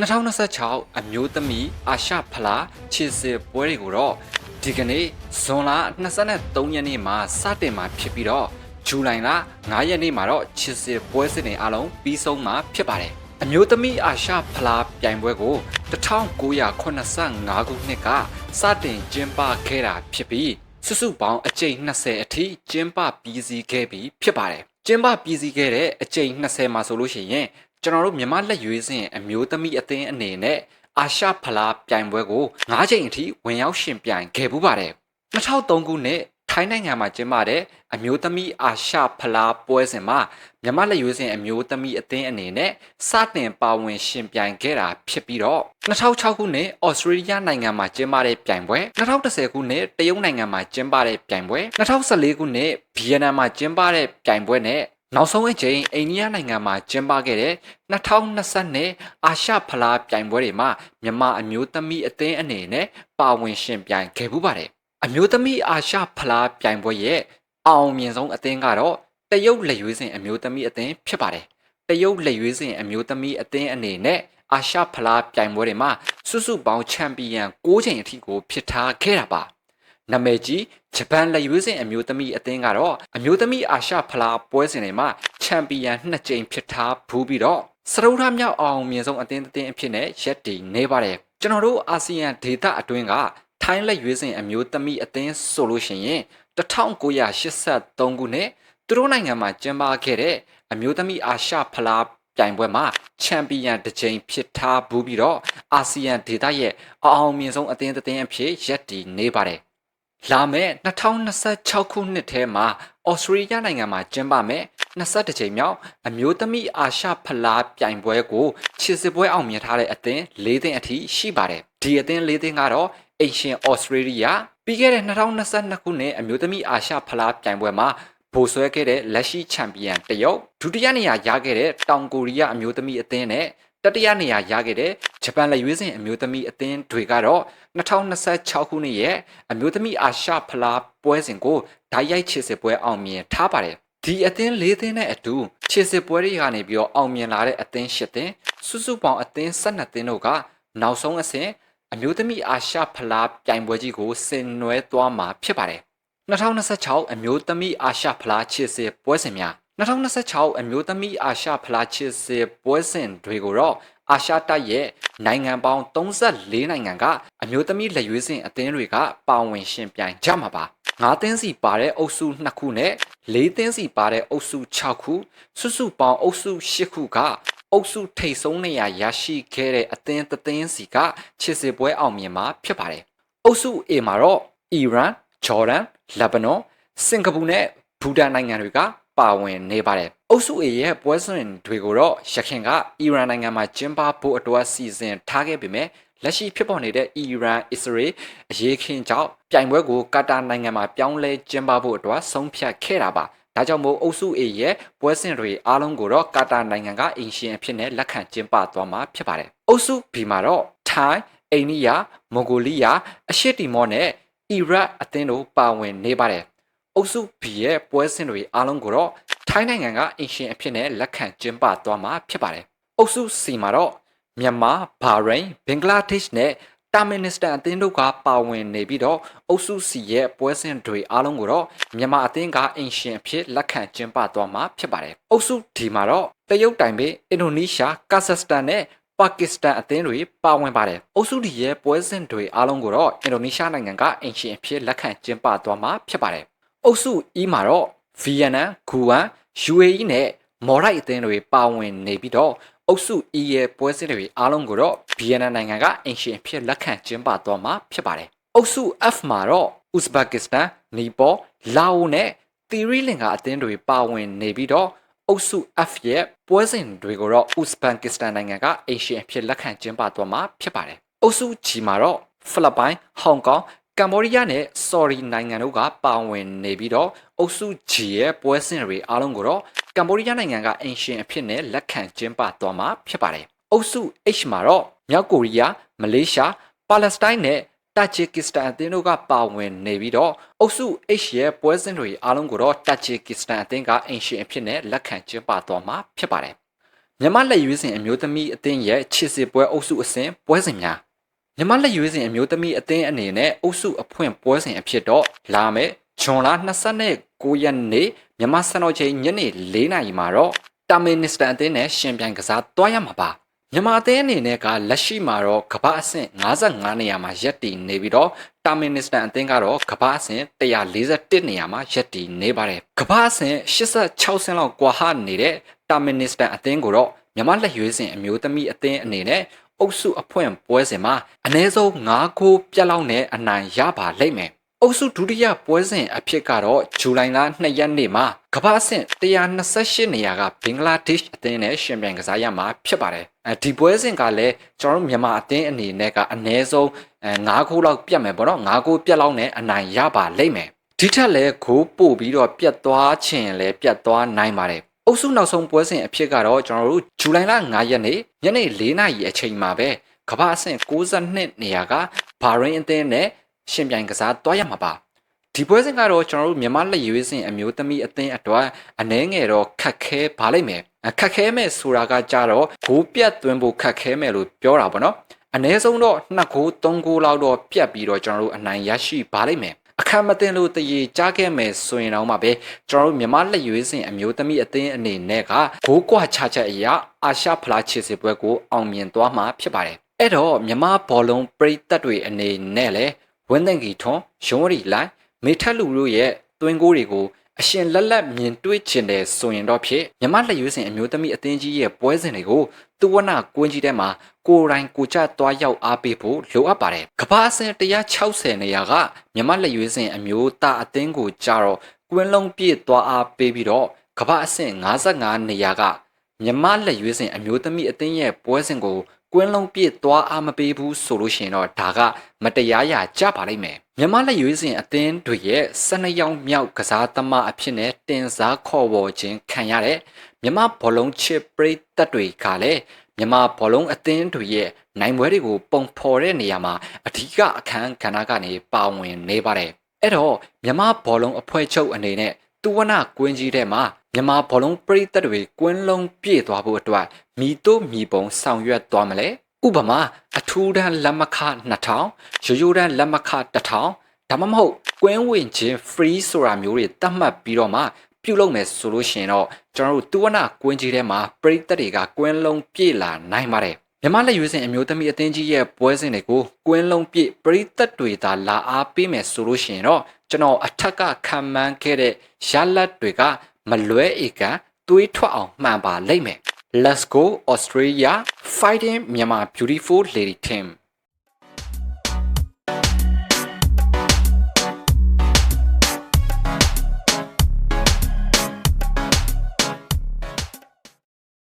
2026အမျိုးသမီးအာရှဖလားခြေစစ်ပွဲတွေကိုတော့ဒီကနေ့ဇွန်လ23ရက်နေ့မှာစတင်မှာဖြစ်ပြီးတော့ဇူလိုင်လ9ရက်နေ့မှာတော့ခြေစစ်ပွဲစဉ်တွေအလုံးပြီးဆုံးမှာဖြစ်ပါတယ်အမျိုးသမီးအာရှဖလားပြိုင်ပွဲကို1985ခုနှစ်ကစတင်ကျင်းပခဲ့တာဖြစ်ပြီးစုစုပေါင်းအကြိမ်20အထိကျင်းပပြီးစီးခဲ့ပြီးဖြစ်ပါတယ်ကျင်းပပြီးစီးခဲ့တဲ့အကြိမ်20မှာဆိုလို့ရှိရင် ကျွန်တော်တို့မြန်မာလက်ရွေးစင်အမျိုးသမီးအသင်းအနေနဲ့အာရှဖလားပြိုင်ပွဲကို9ချိန်အထိဝင်ရောက်ရှင်ပြိုင်ခဲ့ပူးပါတယ်2003ခုနှစ်ထိုင်းနိုင်ငံမှာကျင်းပတဲ့အမျိုးသမီးအာရှဖလားပွဲစဉ်မှာမြန်မာလက်ရွေးစင်အမျိုးသမီးအသင်းအနေနဲ့စတင်ပါဝင်ရှင်ပြိုင်ခဲ့တာဖြစ်ပြီးတော့2006ခုနှစ်ဩစတြေးလျနိုင်ငံမှာကျင်းပတဲ့ပြိုင်ပွဲ2010ခုနှစ်တရုတ်နိုင်ငံမှာကျင်းပတဲ့ပြိုင်ပွဲ2014ခုနှစ်ဗီယက်နမ်မှာကျင်းပတဲ့ပြိုင်ပွဲနဲ့ နောက်ဆုံးအကြိမ်အိန္ဒိယနိုင်ငံမှာကျင်းပခဲ့တဲ့2020အာရှဖလားပြိုင်ပွဲတွေမှာမြန်မာအမျိုးသမီးအသင်းအနေနဲ့ပါဝင်ရှင်ပြိုင်ခဲ့ပူးပါတယ်။အမျိုးသမီးအာရှဖလားပြိုင်ပွဲရဲ့အောင်မြင်ဆုံးအသင်းကတော့တရုတ်လက်ရွေးစင်အမျိုးသမီးအသင်းဖြစ်ပါတယ်။တရုတ်လက်ရွေးစင်အမျိုးသမီးအသင်းအနေနဲ့အာရှဖလားပြိုင်ပွဲတွေမှာစုစုပေါင်းချန်ပီယံ6ချိန်အထိကိုဖြစ်ထားခဲ့တာပါ။ နာမည်ကြီးဂျပန်လက်ရွေးစင်အမျိုးသမီးအသင်းကတော့အမျိုးသမီးအာရှဖလားပွဲစဉ်တွေမှာချန်ပီယံ2ကြိမ်ဖြစ်ထားဘူးပြီးတော့စရုထမြောက်အောင်မြင်ဆုံးအသင်းအသင်းအဖြစ်နဲ့ရက်တည်နေပါတယ်ကျွန်တော်တို့အာဆီယံဒေသအတွင်းကထိုင်းလက်ရွေးစင်အမျိုးသမီးအသင်းဆိုလို့ရှိရင်1983ခုနှစ်သူတို့နိုင်ငံမှာကျင်းပခဲ့တဲ့အမျိုးသမီးအာရှဖလားပြိုင်ပွဲမှာချန်ပီယံတစ်ကြိမ်ဖြစ်ထားဘူးပြီးတော့အာဆီယံဒေသရဲ့အအောင်မြင်ဆုံးအသင်းအသင်းအဖြစ်ရက်တည်နေပါတယ် လာမယ့်2026ခုနှစ်ထဲမှာဩစတြေးလျနိုင်ငံမှာကျင်းပမယ်22ကြိမ်မြောက်အမျိုးသမီးအာရှဖလားပြိုင်ပွဲကိုခြေစစ်ပွဲအောင်မြင်ထားတဲ့အသင်း၄သင်းအထိရှိပါတယ်ဒီအသင်း၄သင်းကတော့အင်ရှင်ဩစတြေးလျပြီးခဲ့တဲ့2022ခုနှစ်အမျိုးသမီးအာရှဖလားပြိုင်ပွဲမှာဗိုလ်ဆွဲခဲ့တဲ့လက်ရှိချန်ပီယံတရုတ်ဒုတိယနေရာရခဲ့တဲ့တောင်ကိုရီးယားအမျိုးသမီးအသင်းနဲ့ တတိယနေရာရခဲ့တဲ့ဂျပန်လက်ရွေးစင်အမျိုးသမီးအသင်းတွေကတော့2026ခုနှစ်ရဲ့အမျိုးသမီးအာရှဖလားပွဲစဉ်ကိုဓာတ်ရိုက်ချစ်စစ်ပွဲအောင်မြင်ထားပါတယ်ဒီအသင်း၄သင်းနဲ့အတူချစ်စစ်ပွဲတွေကနေပြီးတော့အောင်မြင်လာတဲ့အသင်း၈သင်းစုစုပေါင်းအသင်း၁၂သင်းတို့ကနောက်ဆုံးအဆင့်အမျိုးသမီးအာရှဖလားပြိုင်ပွဲကြီးကိုဆင်နွှဲသွားမှာဖြစ်ပါတယ်2026အမျိုးသမီးအာရှဖလားချစ်စစ်ပွဲစဉ်များ 2026အမျိုးသမီးအာရှဖလားချစ်စစ်ပွဲစဉ်တွေကိုတော့အာရှတိုက်ရဲ့နိုင်ငံပေါင်း34နိုင်ငံကအမျိုးသမီးလက်ရွေးစင်အသင်းတွေကပါဝင်ရှင်ပြိုင်ကြမှာပါ9သင်းစီပါတဲ့အုပ်စု2ခုနဲ့4သင်းစီပါတဲ့အုပ်စု6ခုစုစုပေါင်းအုပ်စု8ခုကအုပ်စုထိပ်ဆုံးနေရာရရှိခဲ့တဲ့အသင်းသင်းစီကချစ်စစ်ပွဲအောင်မြင်မှာဖြစ်ပါတယ်အုပ်စု A မှာတော့အီရန်ဂျော်ဒန်လက်ဘနွန်စင်ကာပူနဲ့ဘူတန်နိုင်ငံတွေက ပါဝင်နေပါတယ်။အုပ်စု A ရဲ့ပွဲစဉ်တွေကိုတော့ရခိုင်ကအီရန်နိုင်ငံမှာကျင်းပဖို့အတွက်စီစဉ်ထားခဲ့ပေမဲ့လက်ရှိဖြစ်ပေါ်နေတဲ့အီရန်အစ္စရေးအရေးခင်းကြောင့်ပြိုင်ပွဲကိုကာတာနိုင်ငံမှာပြောင်းလဲကျင်းပဖို့အတွက်ဆုံးဖြတ်ခဲ့တာပါ။ဒါကြောင့်မို့အုပ်စု A ရဲ့ပွဲစဉ်တွေအားလုံးကိုတော့ကာတာနိုင်ငံကအင်ရှင်အဖြစ်နဲ့လက်ခံကျင်းပသွားမှာဖြစ်ပါတယ်။အုပ်စု B မှာတော့ထိုင်းအိန္ဒိယမွန်ဂိုလီးယားအရှေ့တီမောနဲ့အီရတ်အသင်းတို့ပါဝင်နေပါတယ်။ အုပ်စု B ရဲ့ပွဲစဉ်တွေအားလုံးကိုတော့ထိုင်းနိုင်ငံကအင်ရှင်အဖြစ်နဲ့လက်ခံကျင်းပသွားမှာဖြစ်ပါတယ်။အုပ်စု C မှာတော့မြန်မာ၊ဘာရိန်း၊ဘင်္ဂလားဒေ့ရှ်နဲ့တာမင်နစ္စတန်အသင်းတို့ကပါဝင်နေပြီးတော့အုပ်စု C ရဲ့ပွဲစဉ်တွေအားလုံးကိုတော့မြန်မာအသင်းကအင်ရှင်အဖြစ်လက်ခံကျင်းပသွားမှာဖြစ်ပါတယ်။အုပ်စု D မှာတော့တရုတ်တိုင်ပေအင်ဒိုနီးရှားကာဇက်စတန်နဲ့ပါကစ္စတန်အသင်းတွေပါဝင်ပါတယ်။အုပ်စုဒီရဲ့ပွဲစဉ်တွေအားလုံးကိုတော့အင်ဒိုနီးရှားနိုင်ငံကအင်ရှင်အဖြစ်လက်ခံကျင်းပသွားမှာဖြစ်ပါတယ်။ အုပ်စု E မှာတော့ဗီယက်နမ်၊ဂူဝမ် UAE နဲ့မော်ရိုက်အသင်းတွေပါဝင်နေပြီးတော့အုပ်စု E ရဲ့ပွဲစဉ်တွေအားလုံးကိုတော့ဗီယက်နမ်နိုင်ငံကအင်ရှင်ဖြစ်လက်ခံကျင်းပသွားမှာဖြစ်ပါတယ်။အုပ်စု F မှာတော့ဥဇဘက်ကစ္စတန်၊နီပေါ၊လာအိုနဲ့သီရိလင်္ကာအသင်းတွေပါဝင်နေပြီးတော့အုပ်စု F ရဲ့ပွဲစဉ်တွေကိုတော့ဥဇဘက်ကစ္စတန်နိုင်ငံကအင်ရှင်ဖြစ်လက်ခံကျင်းပသွားမှာဖြစ်ပါတယ်။အုပ်စု G မှာတော့ဖိလစ်ပိုင်၊ဟောင်ကောင် ကမ္ဘောဒီးယားနဲ့ဆော်ရီနိုင်ငံတို့ကပါဝင်နေပြီးတော့အုပ်စု G ရဲ့ပွဲစဉ်တွေအားလုံးကိုတော့ကမ္ဘောဒီးယားနိုင်ငံကအင်ရှင်အဖြစ်နဲ့လက်ခံကျင်းပသွားမှာဖြစ်ပါတယ်။အုပ်စု H မှာတော့မြောက်ကိုရီးယား၊မလေးရှား၊ပါလက်စတိုင်းနဲ့တာဂျီကစ္စတန်အသင်းတို့ကပါဝင်နေပြီးတော့အုပ်စု H ရဲ့ပွဲစဉ်တွေအားလုံးကိုတော့တာဂျီကစ္စတန်အသင်းကအင်ရှင်အဖြစ်နဲ့လက်ခံကျင်းပသွားမှာဖြစ်ပါတယ်။မြမလက်ရွေးစင်အမျိုးသမီးအသင်းရဲ့ချစ်စစ်ပွဲအုပ်စုအဆင့်ပွဲစဉ်များ မြမလက်ရွေးစင်အမျိုးသမီးအသင်းအနေနဲ့အုပ်စုအဖွင့်ပွဲစဉ်အဖြစ်တော့လာမယ့်ဂျွန်လ29ရက်နေ့မြမစံတော်ချိန်ညနေ4နာရီမှာတော့တာမင်နစ္စတန်အသင်းနဲ့ရှင်ပြိုင်ကစားသွားရမှာပါမြန်မာအသင်းအနေနဲ့ကလက်ရှိမှာတော့ကမ္ဘာအဆင့်55နေရာမှာရပ်တည်နေပြီးတော့တာမင်နစ္စတန်အသင်းကတော့ကမ္ဘာအဆင့်141နေရာမှာရပ်တည်နေပါတယ်ကမ္ဘာအဆင့်86ဆင့်လောက်ကွာဟနေတဲ့တာမင်နစ္စတန်အသင်းကိုတော့မြန်မာလက်ရွေးစင်အမျိုးသမီးအသင်းအနေနဲ့ အုပ်စုအဖွင့်ပွဲစဉ်မှာအနည်းဆုံး9ဂိုးပြတ်လောက်နဲ့အနိုင်ရပါလိမ့်မယ်အုပ်စုဒုတိယပွဲစဉ်အဖြစ်ကတော့ဇူလိုင်လ2ရက်နေ့မှာကမ္ဘာအဆင့်128နေရာကဘင်္ဂလားဒေ့ရှ်အသင်းနဲ့ရှင်ပြိုင်ကစားရမှာဖြစ်ပါတယ်အဲဒီပွဲစဉ်ကလည်းကျွန်တော်တို့မြန်မာအသင်းအနေနဲ့ကအနည်းဆုံး9ဂိုးလောက်ပြတ်မယ်ပေါ့နော်9ဂိုးပြတ်လောက်နဲ့အနိုင်ရပါလိမ့်မယ်ဒီထက်လည်းဂိုးပို့ပြီးတော့ပြတ်သွားခြင်းလည်းပြတ်သွားနိုင်ပါတယ် အုပ်စုနောက်ဆုံးပွဲစဉ်အဖြစ်ကတော့ကျွန်တော်တို့ဇူလိုင်လ9ရက်နေ့ညနေ4နာရီအချိန်မှာပဲကမ္ဘာအဆင့်62နေရာကဘာရိန်းအသင်းနဲ့ရှင်ပြိုင်ကစားသွားရမှာပါဒီပွဲစဉ်ကတော့ကျွန်တော်တို့မြန်မာလက်ရွေးစင်အမျိုးသမီးအသင်းအတွက်အနှဲငယ်တော့ခက်ခဲပါလိမ့်မယ်ခက်ခဲမဲ့ဆိုတာကကြတော့ဂိုးပြတ်သွင်းဖို့ခက်ခဲမဲ့လို့ပြောတာပေါ့နော်အနည်းဆုံးတော့2ဂိုး3ဂိုးလောက်တော့ပြတ်ပြီးတော့ကျွန်တော်တို့အနိုင်ရရှိပါလိမ့်မယ် အခမ်းမတင်လို့တရေကြားခဲ့မယ်ဆိုရင်တော့မှပဲကျွန်တော်တို့မြန်မာလက်ရွေးစင်အမျိုးသမီးအသင်းအနေနဲ့ကဂိုးကွာချချက်အရာအာရှဖလားချစ်စီပွဲကိုအောင်မြင်သွားမှာဖြစ်ပါတယ်အဲ့တော့မြန်မာဘောလုံးပရိသတ်တွေအနေနဲ့လည်းဝင်းသိန်ကီထွန်ရုံးရီလိုက်မေထက်လူတို့ရဲ့တွင်းကိုတွေကို အရှင်လက်လက်မြင်တွေ့ချင်တယ်ဆိုရင်တော့ဖြစ်မြမလက်ရွေးစင်အမျိုးသမီးအသင်းကြီးရဲ့ပွဲစဉ်တွေကိုသူဝနကွင်းကြီးထဲမှာကိုယ်တိုင်ကိုကြသွားရောက်အားပေးဖို့လိုအပ်ပါတယ်ကဘာအဆင့်160နေရာကမြမလက်ရွေးစင်အမျိုးသားအသင်းကိုကြတော့ကွင်းလုံးပြည့်သွားအားပေးပြီးတော့ကဘာအဆင့်55နေရာကမြမလက်ရွေးစင်အမျိုးသမီးအသင်းရဲ့ပွဲစဉ်ကို ကွင်းလုံးပြည့်သွားအားမပေးဘူးဆိုလို့ရှိရင်တော့ဒါကမတရားရာကြပါလိမ့်မယ်မြန်မာလက်ရွေးစင်အသင်းတွေရဲ့12ရောင်မြောက်ကစားသမားအဖြစ်နဲ့တင်စားခေါ်ဝေါ်ခြင်းခံရတဲ့မြန်မာဘောလုံးချစ်ပရိသတ်တွေကလည်းမြန်မာဘောလုံးအသင်းတွေရဲ့နိုင်ပွဲတွေကိုပုံဖော်တဲ့နေရာမှာအဓိကအခန်းကဏ္ဍကနေပါဝင်နေပါတယ်အဲ့တော့မြန်မာဘောလုံးအဖွဲ့ချုပ်အနေနဲ့ သူဝနကွင်းကြီးထဲမှာမြန်မာဘောလုံးပရိသတ်တွေကွင်းလုံးပြည့်သွားဖို့အတွက်မိတို့မိပုံဆောင်ရွက်သွားမလဲဥပမာအထူးတန်းလက်မခ2000ရိုးရိုးတန်းလက်မခ1000ဒါမှမဟုတ်ကွင်းဝင်ခြင်း free ဆိုတာမျိုးတွေတတ်မှတ်ပြီးတော့မှပြုလုပ်မယ်ဆိုလို့ရှိရင်တော့ကျွန်တော်တို့သူဝနကွင်းကြီးထဲမှာပရိသတ်တွေကကွင်းလုံးပြည့်လာနိုင်ပါတယ်မြမလက်ရွေးစင်အမျိုးသမီးအသင်းကြီးရဲ့ပွဲစဉ်တွေကိုကွင်းလုံးပြည့်ပရိသတ်တွေသာလာအားပေးမယ်ဆိုလို့ရှိရင်တော့ ကျွန်တော်အထက်ကခံမှန်းခဲ့တဲ့ရလတ်တွေကမလွဲဧကန်သွေးထွက်အောင်မှန်ပါလိမ့်မယ် Let's go Australia fighting Myanmar beautiful lady team